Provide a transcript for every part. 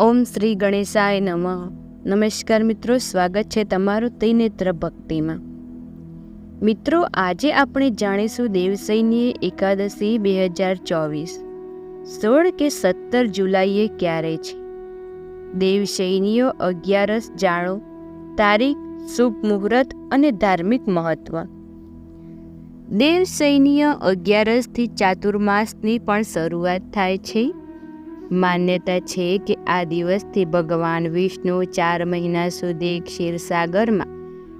ઓમ શ્રી ગણેશાય નમઃ. નમસ્કાર મિત્રો, સ્વાગત છે તમારું ત્રિનેત્ર ભક્તિમાં. મિત્રો, આજે આપણે જાણીશું દેવસૈની એકાદશી બે હજાર ચોવીસ, સોળ કે સત્તર જુલાઈએ ક્યારે છે? દેવશૈનીઓ અગિયારસ જાણો, તારીખ, શુભ મુહૂર્ત અને ધાર્મિક મહત્વ. દેવસૈનીય અગિયારસથી ચાતુર્માસની પણ શરૂઆત થાય છે. માન્યતા છે કે આ દિવસથી ભગવાન વિષ્ણુ ચાર મહિના સુધી ક્ષીરસાગરમાં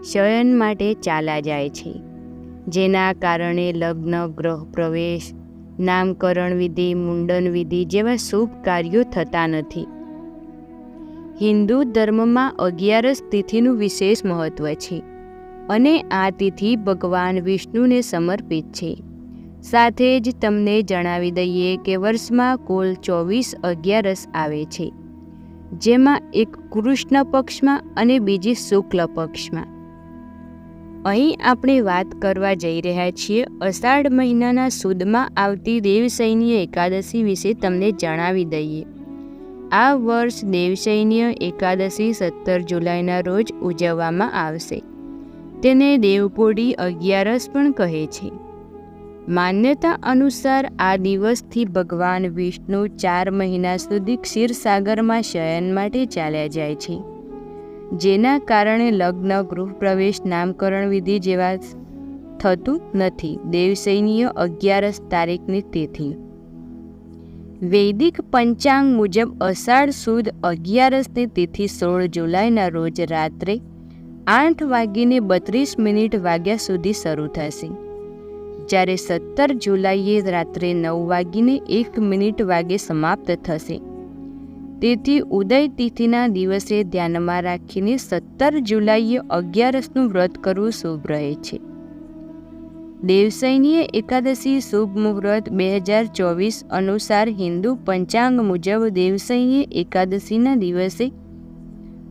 શયન માટે ચાલા જાય છે. જેના કારણે લગ્ન ગ્રહ પ્રવેશ, નામકરણ વિધિ, મુંડન વિધિ જેવા શુભ કાર્યો થતા નથી. હિન્દુ ધર્મમાં અગિયારસ તિથિનું વિશેષ મહત્વ છે અને આ તિથિ ભગવાન વિષ્ણુને સમર્પિત છે. સાથે જ તમને જણાવી દઈએ કે વર્ષમાં કુલ ચોવીસ અગિયારસ આવે છે. જેમાં એક કૃષ્ણ પક્ષમાં અને બીજી શુક્લ પક્ષમાં. અહીં આપણે વાત કરવા જઈ રહ્યા છીએ અષાઢ મહિનાના સુદમાં આવતી દેવસૈન્ય એકાદશી વિશે તમને જણાવી દઈએ. આ વર્ષ દેવસૈન્ય એકાદશી સત્તર જુલાઈના રોજ ઉજવવામાં આવશે. તેને દેવપોડી અગિયારસ પણ કહે છે. માન્યતા અનુસાર આ દિવસથી ભગવાન વિષ્ણુ ચાર મહિના સુધી ક્ષીરસાગરમાં શયન માટે ચાલ્યા જાય છે. જેના કારણે લગ્ન, ગૃહપ્રવેશ, નામકરણ વિધિ જેવા થતું નથી. દેવસૈનીય અગિયારસ તારીખની તિથિ. વૈદિક પંચાંગ મુજબ અષાઢ સુદ અગિયારસની તિથિ સોળ જુલાઈના રોજ રાત્રે આઠ વાગીને બત્રીસ મિનિટ વાગ્યા સુધી શરૂ થશે. જ્યારે સત્તર જુલાઈએ રાત્રે નવ વાગીને એક મિનિટ વાગે સમાપ્ત થશે. તેથી ઉદય તિથિના દિવસે ધ્યાનમાં રાખીને સત્તર જુલાઈએ અગિયારસનું વ્રત કરવું શુભ રહે છે. દેવસૈનીય એકાદશી શુભ મુહૂર્ત બે હજાર ચોવીસ અનુસાર હિન્દુ પંચાંગ મુજબ દેવસૈનીય એકાદશીના દિવસે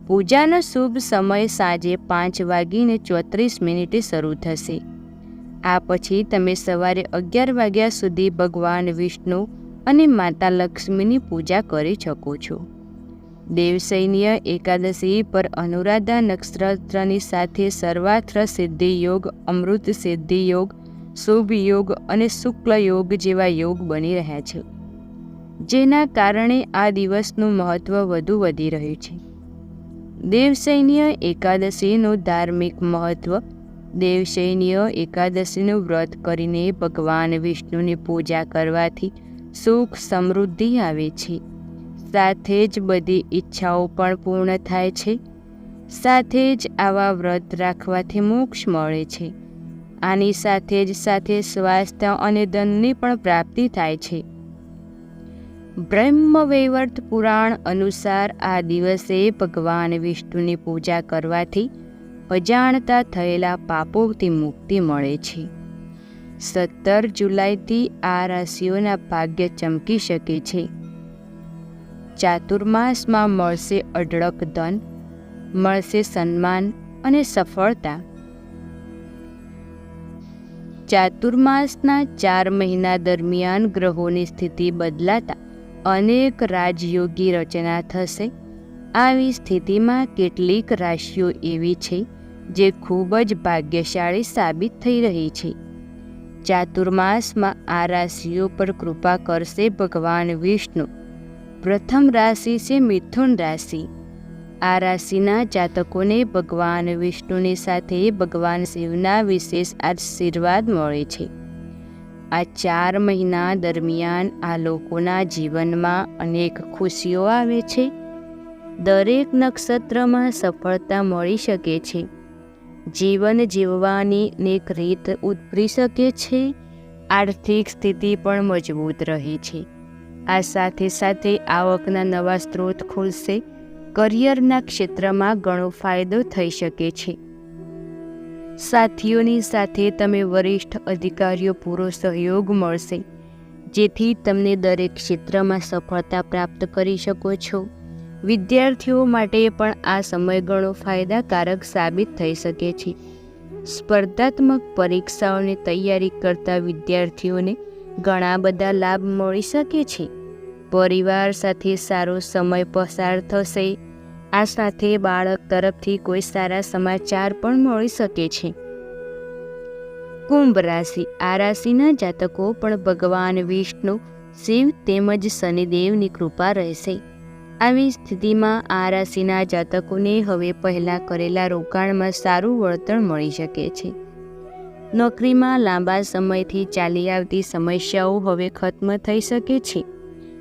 પૂજાનો શુભ સમય સાંજે પાંચ વાગીને ચોત્રીસ મિનિટે શરૂ થશે. આ પછી તમે સવારે અગિયાર વાગ્યા સુધી ભગવાન વિષ્ણુ અને માતા લક્ષ્મીની પૂજા કરી શકો છો. દેવસૈન્ય એકાદશી પર અનુરાધા નક્ષત્રની સાથે સર્વાર્થ સિદ્ધિ યોગ, અમૃત સિદ્ધિ યોગ, શુભ યોગ અને શુક્લ યોગ જેવા યોગ બની રહ્યા છે. જેના કારણે આ દિવસનું મહત્ત્વ વધુ વધી રહ્યું છે. દેવસૈન્ય એકાદશીનું ધાર્મિક મહત્ત્વ દેવશૈનીય એકાદશીનું વ્રત કરીને ભગવાન વિષ્ણુની પૂજા કરવાથી સુખ સમૃદ્ધિ આવે છે. સાથે જ બધી ઈચ્છાઓ પણ પૂર્ણ થાય છે. સાથે જ આવા વ્રત રાખવાથી મોક્ષ મળે છે. આની સાથે જ સાથે સ્વાસ્થ્ય અને ધનની પણ પ્રાપ્તિ થાય છે. બ્રહ્મ વૈવર્ત પુરાણ અનુસાર આ દિવસે ભગવાન વિષ્ણુની પૂજા કરવાથી અજાણતા થયેલા પાપોથી મુક્તિ મળે છે. સત્તર જુલાઈથી આ રાશિઓના ભાગ્ય ચમકી શકે છે. ચાતુર્માસમાં મળશે અઢળક ધન, મળશે સન્માન અને સફળતા. ચાતુર્માસના ચાર મહિના દરમિયાન ગ્રહોની સ્થિતિ બદલાતા અનેક રાજયોગી રચના થશે. આવી સ્થિતિમાં કેટલીક રાશિઓ એવી છે જે ખૂબ જ ભાગ્યશાળી સાબિત થઈ રહી છે. ચાતુર્માસમાં આ રાશિઓ પર કૃપા કરશે ભગવાન વિષ્ણુ. પ્રથમ રાશિ છે મિથુન રાશિ. આ રાશિના જાતકોને ભગવાન વિષ્ણુની સાથે ભગવાન શિવના વિશેષ આશીર્વાદ મળે છે. આ ચાર મહિના દરમિયાન આ લોકોના જીવનમાં અનેક ખુશીઓ આવે છે. દરેક નક્ષત્રમાં સફળતા મળી શકે છે. જીવન જીવવાની એક રીત ઉભરી શકે છે. આર્થિક સ્થિતિ પણ મજબૂત રહે છે. આ સાથે સાથે આવકના નવા સ્ત્રોત ખુલશે. કરિયરના ક્ષેત્રમાં ઘણો ફાયદો થઈ શકે છે. સાથીઓની સાથે તમે વરિષ્ઠ અધિકારીઓ પૂરો સહયોગ મળશે. જેથી તમને દરેક ક્ષેત્રમાં સફળતા પ્રાપ્ત કરી શકો છો. વિદ્યાર્થીઓ માટે પણ આ સમય ઘણો ફાયદાકારક સાબિત થઈ શકે છે. સ્પર્ધાત્મક પરીક્ષાઓની તૈયારી કરતા વિદ્યાર્થીઓને ઘણા બધા લાભ મળી શકે છે. પરિવાર સાથે સારો સમય પસાર થશે. આ સાથે બાળક તરફથી કોઈ સારા સમાચાર પણ મળી શકે છે. કુંભ રાશિ આ રાશિના જાતકો પણ ભગવાન વિષ્ણુ, શિવ તેમજ શનિદેવની કૃપા રહેશે. આવી સ્થિતિમાં આ રાશિના જાતકોને હવે પહેલાં કરેલા રોકાણમાં સારું વળતર મળી શકે છે. નોકરીમાં લાંબા સમયથી ચાલી આવતી સમસ્યાઓ હવે ખત્મ થઈ શકે છે.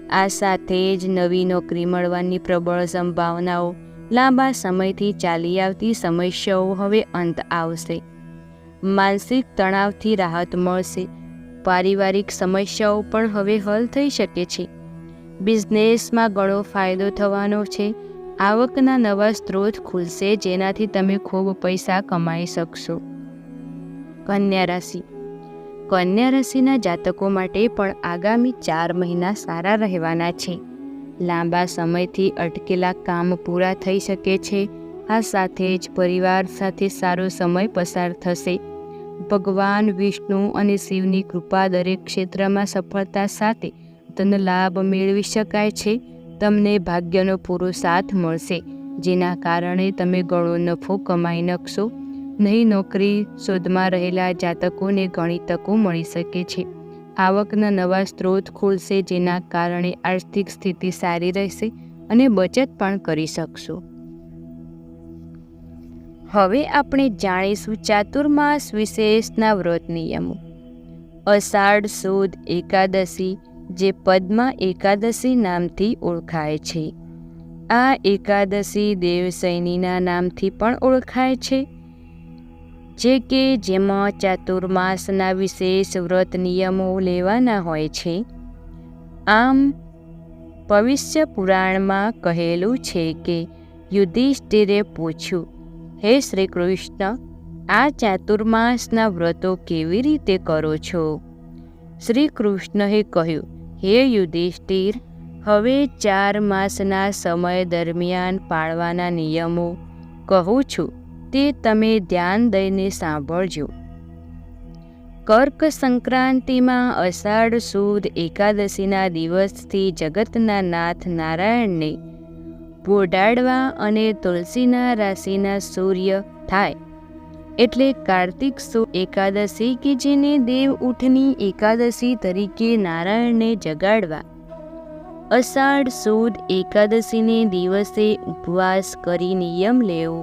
આ સાથે જ નવી નોકરી મળવાની પ્રબળ સંભાવનાઓ લાંબા સમયથી ચાલી આવતી સમસ્યાઓ હવે અંત આવશે. માનસિક તણાવથી રાહત મળશે. પારિવારિક સમસ્યાઓ પણ હવે હલ થઈ શકે છે. બિઝનેસમાં ઘણો ફાયદો થવાનો છે. આવકના નવા સ્ત્રોત ખુલશે, જેનાથી તમે ખૂબ પૈસા કમાઈ શકશો. કન્યા રાશિ. કન્યા રાશિના જાતકો માટે પણ આગામી ચાર મહિના સારા રહેવાના છે. લાંબા સમયથી અટકેલા કામ પૂરા થઈ શકે છે. આ સાથે જ પરિવાર સાથે સારો સમય પસાર થશે. ભગવાન વિષ્ણુ અને શિવની કૃપા દરેક ક્ષેત્રમાં સફળતા સાથે ધન લાભ મેળવી શકાય છે, તમને ભાગ્યનો પૂરો સાથ મળશે. જેના કારણે તમે ઘણો નફો કમાઈ નાખશો નહીં નોકરી શોધમાં રહેલા જાતકોને ઘણી તકો મળી શકે છે. આવકના નવા સ્ત્રોત ખુલશે જેના કારણે આર્થિક સ્થિતિ સારી રહેશે અને બચત પણ કરી શકશો. હવે આપણે જાણીશું ચાતુર્માસ વિશેષના વ્રત નિયમો. અષાઢ સુદ એકાદશી જે પદ્મા એકાદશી નામથી ઓળખાય છે. આ એકાદશી દેવસૈનીના નામથી પણ ઓળખાય છે. જે કે જેમાં ચાતુર્માસના વિશેષ વ્રત નિયમો લેવાના હોય છે. આમ ભવિષ્ય પુરાણમાં કહેલું છે કે યુધિષ્ઠિરે પૂછ્યું, હે શ્રી કૃષ્ણ આ ચાતુર્માસના વ્રતો કેવી રીતે કરો છો? શ્રી કૃષ્ણએ કહ્યું હે યુધિષ્ઠિર, હવે ચાર માસના સમય દરમિયાન પાળવાના નિયમો કહું છું, તે તમે ધ્યાન દઈને સાંભળજો. કર્ક સંક્રાંતિમાં અષાઢ સુદ એકાદશીના દિવસથી જગતના નાથ નારાયણને બોડાડવા અને તુલસીના રાશિના સૂર્ય થાય. એટલે કાર્તિક સુ એકાદશી કે જેને દેવ ઉઠની એકાદશી તરીકે નારાયણને જગાડવા. અષાઢ સુદ એકાદશીને દિવસે ઉપવાસ કરી નિયમ લેવો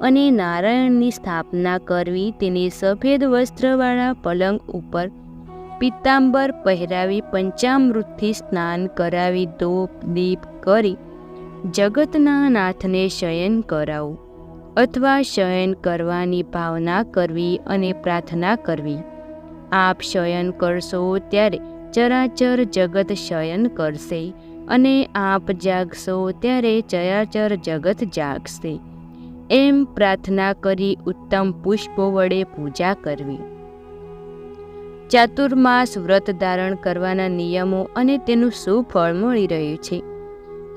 અને નારાયણની સ્થાપના કરવી તેને સફેદ વસ્ત્રવાળા પલંગ ઉપર પિત્તાંબર પહેરાવી પંચામૃતથી સ્નાન કરાવી દોપ દીપ કરી જગતના નાથને શયન કરાવું. અથવા શયન કરવાની ભાવના કરવી અને પ્રાર્થના કરવી. આપ શયન કરશો ત્યારે ચરાચર જગત શયન કરશે અને આપ જાગશો ત્યારે ચરાચર જગત જાગશે. એમ પ્રાર્થના કરી ઉત્તમ પુષ્પો વડે પૂજા કરવી. ચાતુર્માસ વ્રત ધારણ કરવાના નિયમો અને તેનું શું ફળ મળી રહ્યું છે.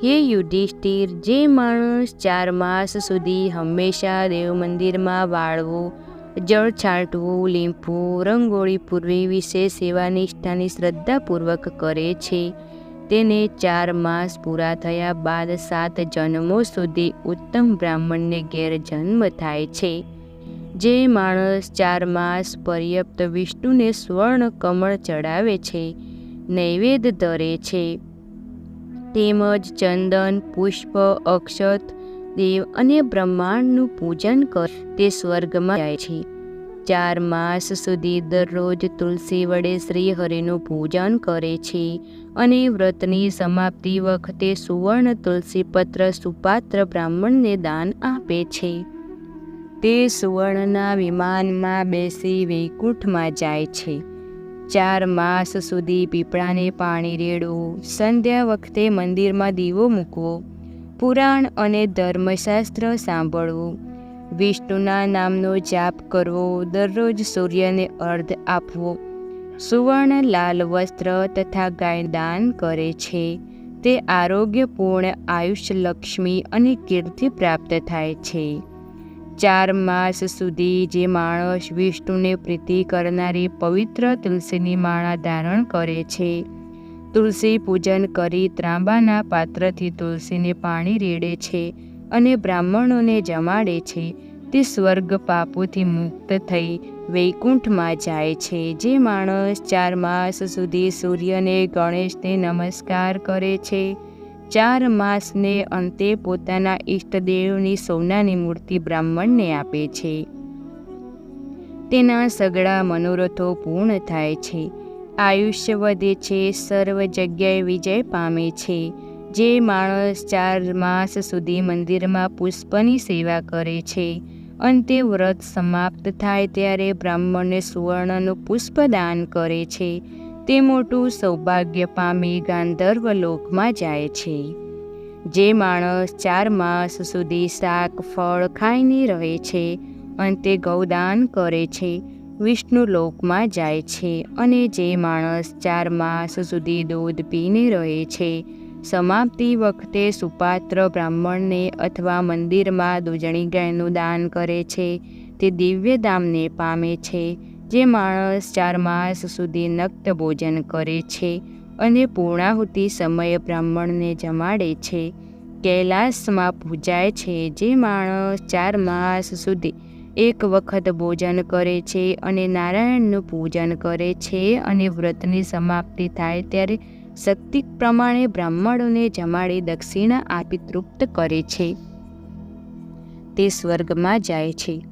હે યુધિષ્ઠિર, જે માણસ ચાર માસ સુધી હંમેશા દેવ મંદિરમાં વાળવું, જળ છાંટવું, લીંપવું, રંગોળી પૂર્વી વિશે સેવા નિષ્ઠાની શ્રદ્ધાપૂર્વક કરે છે. તેને ચાર માસ પૂરા થયા બાદ સાત જન્મો સુધી ઉત્તમ બ્રાહ્મણને ઘેર જન્મ થાય છે. જે માણસ ચાર માસ પર્યાપ્ત વિષ્ણુને સ્વર્ણ કમળ ચડાવે છે, નૈવેદ્ય ધરે છે. તેમજ ચંદન, પુષ્પ, અક્ષત, દેવ અને બ્રહ્માંડનું પૂજન કર. તે સ્વર્ગમાં જાય છે. ચાર માસ સુધી દરરોજ તુલસી વડે શ્રી હરિનું પૂજન કરે છે અને વ્રતની સમાપ્તિ વખતે સુવર્ણ તુલસીપત્ર સુપાત્ર બ્રાહ્મણને દાન આપે છે. તે સુવર્ણના વિમાનમાં બેસી વૈકુંઠમાં જાય છે. ચાર માસ સુધી પીપળાને પાણી રેડવું. સંધ્યા વખતે મંદિરમાં દીવો મૂકવો. પુરાણ અને ધર્મશાસ્ત્ર સાંભળવું. વિષ્ણુના નામનો જાપ કરવો. દરરોજ સૂર્યને અર્ધ આપવો. સુવર્ણ લાલ વસ્ત્ર તથા ગાય દાન કરે છે. તે આરોગ્યપૂર્ણ આયુષ્ય લક્ષ્મી અને કીર્તિ પ્રાપ્ત થાય છે. ચાર માસ સુધી જે માણસ વિષ્ણુને પ્રીતિ કરનારી પવિત્ર તુલસીની માળા ધારણ કરે છે. તુલસી પૂજન કરી ત્રાંબાના પાત્રથી તુલસીને પાણી રેડે છે અને બ્રાહ્મણોને જમાડે છે. તે સ્વર્ગ પાપોથી મુક્ત થઈ વૈકુંઠમાં જાય છે. જે માણસ ચાર માસ સુધી સૂર્યને ગણેશને નમસ્કાર કરે છે. ચાર માસને અંતે પોતાના ઈષ્ટદેવની સોનાની મૂર્તિ બ્રાહ્મણને આપે છે. તેના સગળા મનોરથો પૂર્ણ થાય છે. આયુષ્ય વધે છે, સર્વ જગ્યાએ વિજય પામે છે. જે માણસ ચાર માસ સુધી મંદિરમાં પુષ્પની સેવા કરે છે. અંતે વ્રત સમાપ્ત થાય ત્યારે બ્રાહ્મણને સુવર્ણનું પુષ્પ દાન કરે છે. તે મોટું સૌભાગ્ય પામી ગાંધર્વ લોકમાં જાય છે. જે માણસ ચાર માસ સુધી શાક, ફળ ખાઈને રહે છે અંતે ગૌદાન કરે છે, વિષ્ણુ લોકમાં જાય છે અને જે માણસ ચાર માસ સુધી દૂધ પીને રહે છે, સમાપ્તિ વખતે સુપાત્ર બ્રાહ્મણને અથવા મંદિરમાં દૂજણી ગાયનું દાન કરે છે, તે દિવ્ય ધામને પામે છે જે માણસ ચાર માસ સુધી નક્ત ભોજન કરે છે અને પૂર્ણાહુતિ સમયે બ્રાહ્મણને જમાડે છે, કૈલાસમાં પૂજાય છે, જે માણસ ચાર માસ સુધી એક વખત ભોજન કરે છે અને નારાયણનું પૂજન કરે છે અને વ્રતની સમાપ્તિ થાય ત્યારે શક્તિ પ્રમાણે બ્રાહ્મણોને જમાડી દક્ષિણા આપી તૃપ્ત કરે છે. તે સ્વર્ગમાં જાય છે.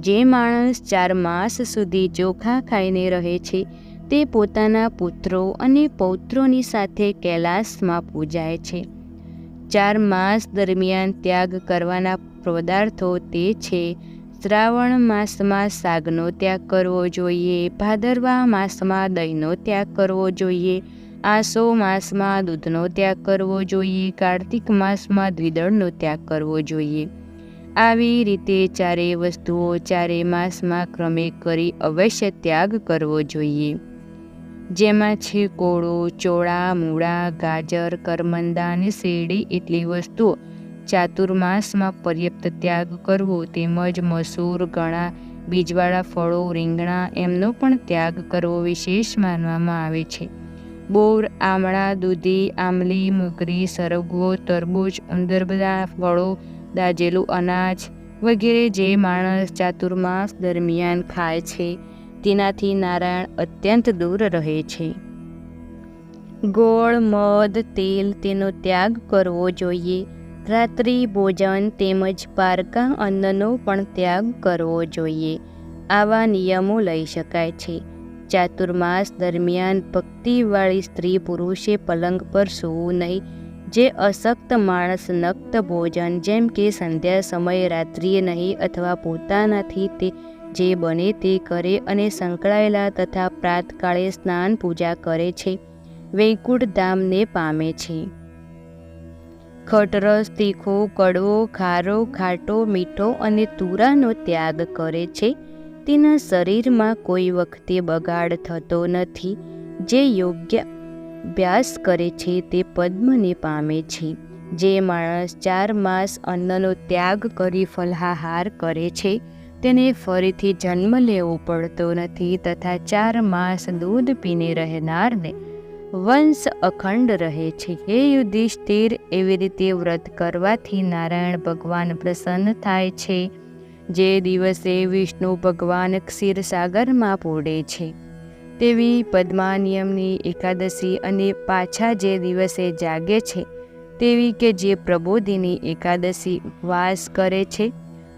જે માણસ ચાર માસ સુધી ચોખા ખાઈને રહે છે, તે પોતાના પુત્રો અને પૌત્રોની સાથે કૈલાસમાં પૂજાય છે. ચાર માસ દરમિયાન ત્યાગ કરવાના પદાર્થો તે છે. શ્રાવણ માસમાં સાગનો ત્યાગ કરવો જોઈએ, ભાદરવા માસમાં દહીંનો ત્યાગ કરવો જોઈએ, આસો માસમાં દૂધનો ત્યાગ કરવો જોઈએ, કાર્તિક માસમાં દ્વિદળનો ત્યાગ કરવો જોઈએ. આવી રીતે ચારેય વસ્તુઓ ચારેય માસમાં ક્રમે કરી અવશ્ય ત્યાગ કરવો જોઈએ. જેમાં છે કોળો ચોળા, મૂળા, ગાજર, કરમંદા અને શેરડી એટલી વસ્તુઓ ચાતુર્માસમાં પર્યાપ્ત ત્યાગ કરવો તેમજ મસૂર ગણા બીજવાળા ફળો, રીંગણા એમનો પણ ત્યાગ કરવો વિશેષ માનવામાં આવે છે. બોર, આમળા, દૂધી આમલી મોગરી, સરગવો, તરબૂચ અંદરબદા ફળો દાજેલું અનાજ વગેરે જે માણસ ચાતુર્માસ દરમિયાન ખાય છે, તેનાથી નારાયણ અત્યંત દૂર રહે છે. ગોળ, મધ, તેલ તેનો ત્યાગ કરવો જોઈએ. રાત્રિ ભોજન તેમજ પારકા અન્નનો પણ ત્યાગ કરવો જોઈએ. આવા નિયમો લઈ શકાય છે. ચાતુર્માસ દરમિયાન ભક્તિવાળી સ્ત્રી પુરુષે પલંગ પર સૂવું નહીં. જે અશક્ત માણસ નક્ત ભોજન, જેમ કે સંધ્યા સમયે રાત્રિએ નહીં અથવા પોતાનાથી તે જે બને તે કરે અને સંકળાયેલા તથા પ્રાતકાળે સ્નાન પૂજા કરે છે, વૈકુંઠ ધામને પામે છે. ખટરસ, તીખો, કડવો, ખારો, ખાટો, મીઠો અને તુરાનો ત્યાગ કરે છે. તેના શરીરમાં કોઈ વખતે બગાડ થતો નથી, જે યોગ્ય અભ્યાસ કરે છે તે પદ્મને પામે છે, જે માણસ ચાર માસ અન્નનો ત્યાગ કરી ફલાહાર કરે છે. તેને ફરીથી જન્મ લેવો પડતો નથી તથા ચાર માસ દૂધ પીને રહેનારને વંશ અખંડ રહે છે. હે યુધિષ્ઠિર, એવી રીતે વ્રત કરવાથી નારાયણ ભગવાન પ્રસન્ન થાય છે, જે દિવસે વિષ્ણુ ભગવાન ક્ષીરસાગરમાં પોડે છે. તેવી પદ્માનિયમની એકાદશી અને પાછા જે દિવસે જાગે છે, તેવી કે જે પ્રબોધિની એકાદશી વાસ કરે છે,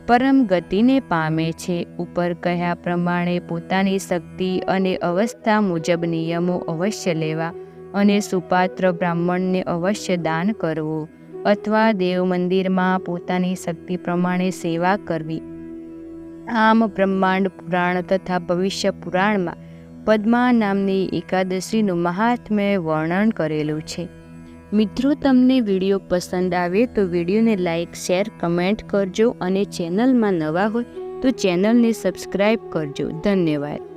પરમ ગતિને પામે છે, ઉપર કહ્યા પ્રમાણે પોતાની શક્તિ અને અવસ્થા મુજબ નિયમો અવશ્ય લેવા અને સુપાત્ર બ્રાહ્મણને અવશ્ય દાન કરવું, અથવા દેવ મંદિરમાં પોતાની શક્તિ પ્રમાણે સેવા કરવી. આમ બ્રહ્માંડ પુરાણ તથા ભવિષ્ય પુરાણમાં પદ્મા નામની એકાદશીનું મહાત્મ્ય વર્ણન કરેલું છે. મિત્રો, તમને વીડિયો પસંદ આવે તો વિડીયોને લાઇક શેર, કમેન્ટ કરજો અને ચેનલમાં નવા હોય તો ચેનલને સબસ્ક્રાઈબ કરજો. ધન્યવાદ.